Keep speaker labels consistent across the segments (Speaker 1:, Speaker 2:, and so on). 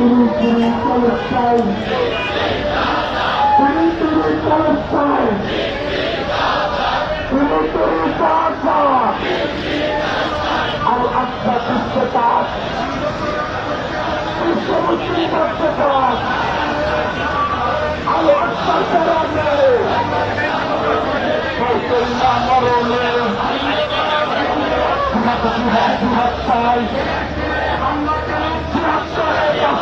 Speaker 1: Palestine তুমি তুমি Palestine তুমি তুমি গাজা আল আকসা পুস্তকাত বিশ্ব মুসলিম কারণে মুসলমান মরণে জিহাদ জিহাদ জিহাদ চাই জিহাদ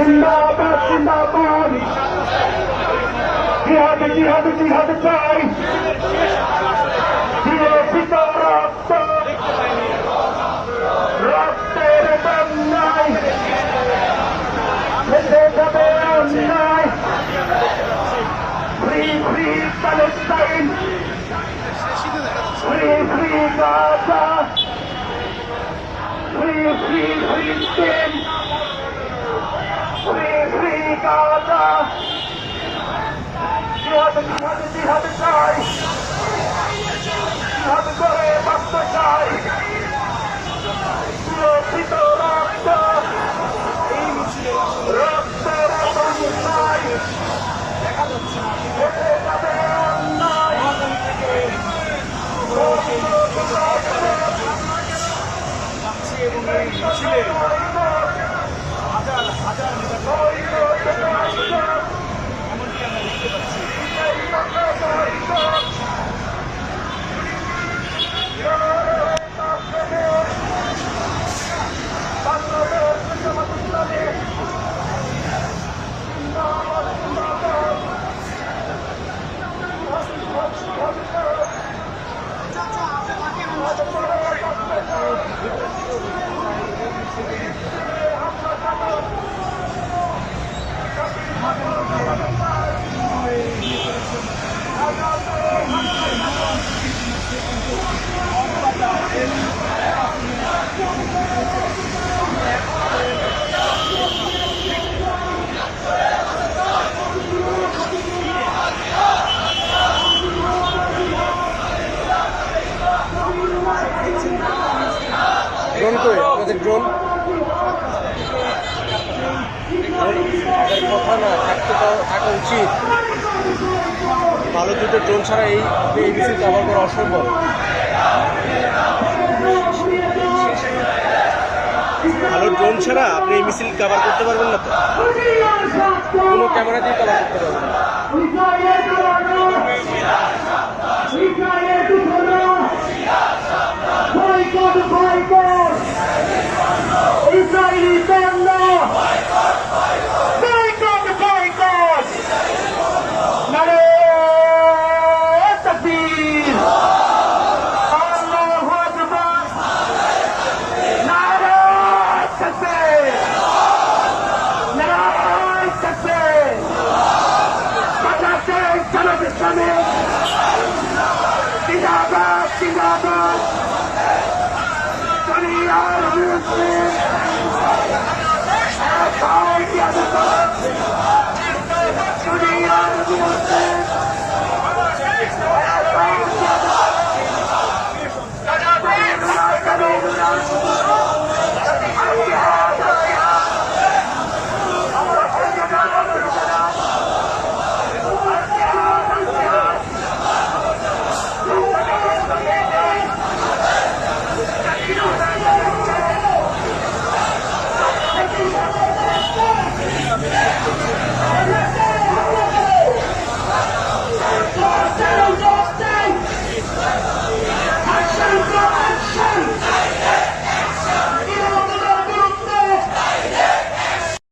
Speaker 1: জিন্দাবাদ জিন্দাবাদ। জিহাদ জিহাদ জিহাদ চাই। বিরোধিত রক্ত, রক্তের বন্যায়। ফেসে যাবে অন্যায়। Free free Palestine. Free free Gaza. Free free ফিলিস্তিন ফ্রি
Speaker 2: কথা না থাকতে থাকা উচিত। ভালো দুটো ড্রোন ছাড়া এই এই মিছিল কভার করা অসম্ভব। ভালো ড্রোন ছাড়া আপনি এই মিছিল কভার করতে পারবেন না তো? কোনো ক্যামেরা দিয়ে কভার করতে পারবেন না।
Speaker 1: দুনিয়ার মুসলিম দুনিয়ার মুসলিম